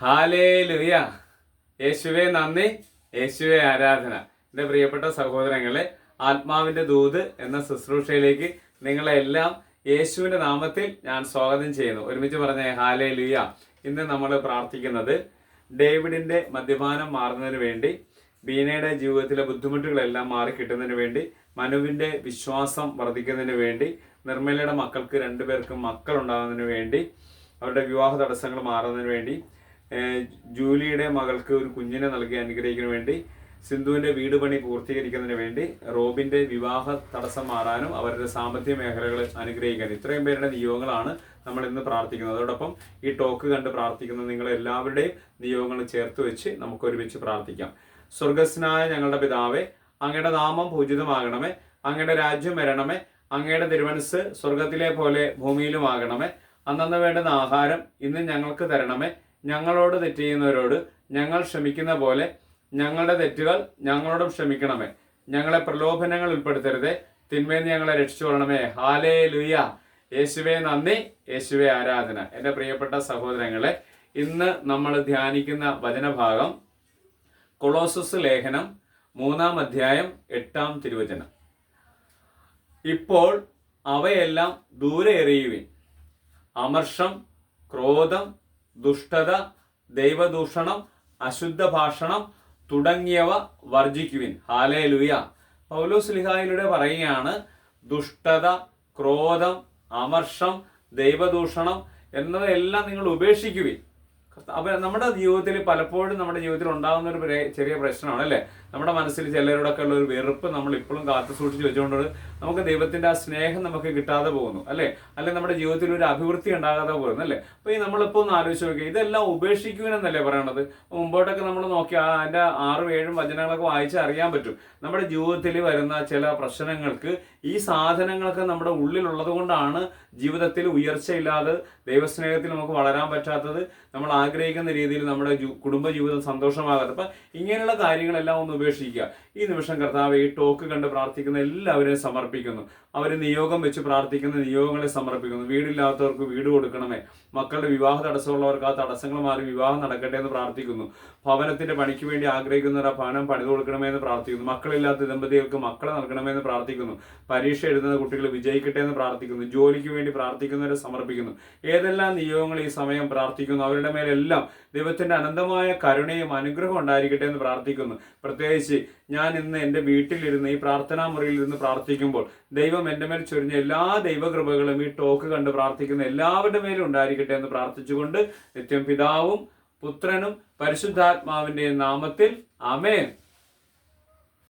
ഹാലേ യേശുവെ നന്ദി. യേശുവെ ആരാധന. എന്റെ പ്രിയപ്പെട്ട സഹോദരങ്ങളെ ആത്മാവിന്റെ ദൂത് എന്ന ശുശ്രൂഷയിലേക്ക് നിങ്ങളെ എല്ലാം യേശുവിന്റെ നാമത്തിൽ ഞാൻ സ്വാഗതം ചെയ്യുന്നു. ഒരുമിച്ച് പറഞ്ഞ ഹാലേ ലുയ ഇന്ന് നമ്മൾ പ്രാർത്ഥിക്കുന്നത് ഡേവിഡിന്റെ മദ്യപാനം മാറുന്നതിന് വേണ്ടി ബീനയുടെ ജീവിതത്തിലെ ബുദ്ധിമുട്ടുകളെല്ലാം മാറി കിട്ടുന്നതിന് വേണ്ടി മനുവിന്റെ വിശ്വാസം വർദ്ധിക്കുന്നതിന് വേണ്ടി നിർമ്മലയുടെ മക്കൾക്ക് രണ്ടുപേർക്കും മക്കൾ ഉണ്ടാകുന്നതിന് വേണ്ടി അവരുടെ വിവാഹ തടസ്സങ്ങൾ മാറുന്നതിന് വേണ്ടി ജൂലിയുടെ മകൾക്ക് ഒരു കുഞ്ഞിനെ നൽകി അനുഗ്രഹിക്കുന്നതിന് വേണ്ടി സിന്ധുവിന്റെ വീട് പണി പൂർത്തീകരിക്കുന്നതിന് വേണ്ടി റോബിന്റെ വിവാഹ തടസ്സം മാറാനും അവരുടെ സാമ്പത്തിക മേഖലകൾ അനുഗ്രഹിക്കാൻ ഇത്രയും പേരുടെ നിയോഗങ്ങളാണ് നമ്മൾ ഇന്ന് പ്രാർത്ഥിക്കുന്നത്. അതോടൊപ്പം ഈ ടോക്ക് കണ്ട് പ്രാർത്ഥിക്കുന്ന നിങ്ങൾ എല്ലാവരുടെയും നിയോഗങ്ങൾ ചേർത്ത് വെച്ച് നമുക്ക് ഒരുമിച്ച് പ്രാർത്ഥിക്കാം. സ്വർഗസ്നായ ഞങ്ങളുടെ പിതാവേ അങ്ങയുടെ നാമം പൂജിതമാകണമേ അങ്ങയുടെ രാജ്യം വരണമേ അങ്ങയുടെ തിരുമനസ് സ്വർഗത്തിലെ പോലെ ഭൂമിയിലുമാകണമേ അന്നന്ന് വേണ്ടുന്ന ആഹാരം ഇന്ന് ഞങ്ങൾക്ക് തരണമേ ഞങ്ങളോട് തെറ്റ് ചെയ്യുന്നവരോട് ഞങ്ങൾ ക്ഷമിക്കുന്ന പോലെ ഞങ്ങളുടെ തെറ്റുകൾ ഞങ്ങളോടും ക്ഷമിക്കണമേ. ഞങ്ങളെ പ്രലോഭനങ്ങൾ ഉൾപ്പെടുത്തരുതേ. തിന്മേന്ന് ഞങ്ങളെ രക്ഷിച്ചു കൊള്ളണമേ. ഹാലേ ലുയ യേശുവെ നന്ദി. യേശുവെ ആരാധന. എന്റെ പ്രിയപ്പെട്ട സഹോദരങ്ങളെ ഇന്ന് നമ്മൾ ധ്യാനിക്കുന്ന വചനഭാഗം കൊളോസസ് ലേഖനം മൂന്നാം അധ്യായം എട്ടാം തിരുവചനം. ഇപ്പോൾ അവയെല്ലാം ദൂരെ എറിയുവിൻ. അമർഷം ക്രോധം ദുഷ്ടത ദൈവദൂഷണം അശുദ്ധ ഭാഷണം തുടങ്ങിയവ വർജിക്കുവിൻ ഹാലേ ലുയ പൗലോസ് ലിഹായിലൂടെ പറയുകയാണ് ദുഷ്ടത ക്രോധം അമർഷം ദൈവദൂഷണം എന്നതെല്ലാം നിങ്ങൾ ഉപേക്ഷിക്കുവിൻ. അപ്പൊ നമ്മുടെ ജീവിതത്തിൽ പലപ്പോഴും നമ്മുടെ ജീവിതത്തിൽ ഉണ്ടാകുന്ന ഒരു ചെറിയ പ്രശ്നമാണ് അല്ലേ? നമ്മുടെ മനസ്സിൽ ചിലരോടൊക്കെ ഉള്ള ഒരു വെറുപ്പ് നമ്മൾ ഇപ്പോഴും കാത്തു സൂക്ഷിച്ച് വെച്ചുകൊണ്ട് നമുക്ക് ദൈവത്തിന്റെ ആ സ്നേഹം നമുക്ക് കിട്ടാതെ പോകുന്നു അല്ലേ? അല്ലെ നമ്മുടെ ജീവിതത്തിൽ ഒരു അഭിവൃദ്ധി ഉണ്ടാകാതെ പോകുന്നു അല്ലേ? അപ്പൊ ഈ നമ്മളിപ്പോ ഒന്ന് ആലോചിച്ച് നോക്കുക ഇതെല്ലാം ഉപേക്ഷിക്കുവാനെന്നല്ലേ പറയണത്? മുമ്പോട്ടൊക്കെ നമ്മൾ നോക്കി ആ അതിന്റെ ആറും ഏഴും വചനങ്ങളൊക്കെ വായിച്ച് അറിയാൻ പറ്റും. നമ്മുടെ ജീവിതത്തിൽ വരുന്ന ചില പ്രശ്നങ്ങൾക്ക് ഈ സാധനങ്ങളൊക്കെ നമ്മുടെ ഉള്ളിലുള്ളത് കൊണ്ടാണ് ജീവിതത്തിൽ ഉയർച്ചയില്ലാതെ ദൈവസ്നേഹത്തിൽ നമുക്ക് വളരാൻ പറ്റാത്തത്. നമ്മൾ ആഗ്രഹിക്കുന്ന രീതിയിൽ നമ്മുടെ കുടുംബജീവിതം കുടുംബ ജീവിതം സന്തോഷമാകാതെ അപ്പൊ ഇങ്ങനെയുള്ള കാര്യങ്ങളെല്ലാം ഒന്ന് ഉപേക്ഷിക്കുക. ഈ നിമിഷം കർത്താവ് ഈ ടോക്ക് കണ്ട് പ്രാർത്ഥിക്കുന്ന എല്ലാവരെയും സമർപ്പിക്കുന്നു. അവർ നിയോഗം വെച്ച് പ്രാർത്ഥിക്കുന്ന നിയോഗങ്ങളെ സമർപ്പിക്കുന്നു. വീടില്ലാത്തവർക്ക് വീട് കൊടുക്കണമേ. മക്കളുടെ വിവാഹ തടസ്സമുള്ളവർക്ക് ആ തടസ്സങ്ങൾ മാറി വിവാഹം നടക്കട്ടെ എന്ന് പ്രാർത്ഥിക്കുന്നു. ഭവനത്തിന്റെ പണിക്ക് വേണ്ടി ആഗ്രഹിക്കുന്നവർ ആ ഭവനം പണിത് കൊടുക്കണമേ എന്ന് പ്രാർത്ഥിക്കുന്നു. മക്കളില്ലാത്ത ദമ്പതികൾക്ക് മക്കളെ നൽകണമേ എന്ന് പ്രാർത്ഥിക്കുന്നു. പരീക്ഷ എഴുതുന്ന കുട്ടികൾ വിജയിക്കട്ടെ എന്ന് പ്രാർത്ഥിക്കുന്നു. ജോലിക്ക് വേണ്ടി പ്രാർത്ഥിക്കുന്നവരെ സമർപ്പിക്കുന്നു. ഏതെല്ലാം നിയോഗങ്ങൾ ഈ സമയം പ്രാർത്ഥിക്കുന്നു അവരുടെ മേലെല്ലാം ദൈവത്തിന്റെ അനന്തമായ കരുണയും അനുഗ്രഹം ഉണ്ടായിരിക്കട്ടെ എന്ന് പ്രാർത്ഥിക്കുന്നു. പ്രത്യേകിച്ച് ഞാൻ ഇന്ന് എന്റെ വീട്ടിലിരുന്ന് ഈ പ്രാർത്ഥനാ മുറിയിൽ ഇരുന്ന് പ്രാർത്ഥിക്കുമ്പോൾ ദൈവം എന്റെ മേൽ ചൊരിഞ്ഞ എല്ലാ ദൈവകൃപകളും ഈ ടോക്ക് കണ്ട് പ്രാർത്ഥിക്കുന്ന എല്ലാവരുടെ മേലും ഉണ്ടായിരിക്കട്ടെ എന്ന് പ്രാർത്ഥിച്ചുകൊണ്ട് നിത്യം പിതാവും പുത്രനും പരിശുദ്ധാത്മാവിന്റെ നാമത്തിൽ. അമേൻ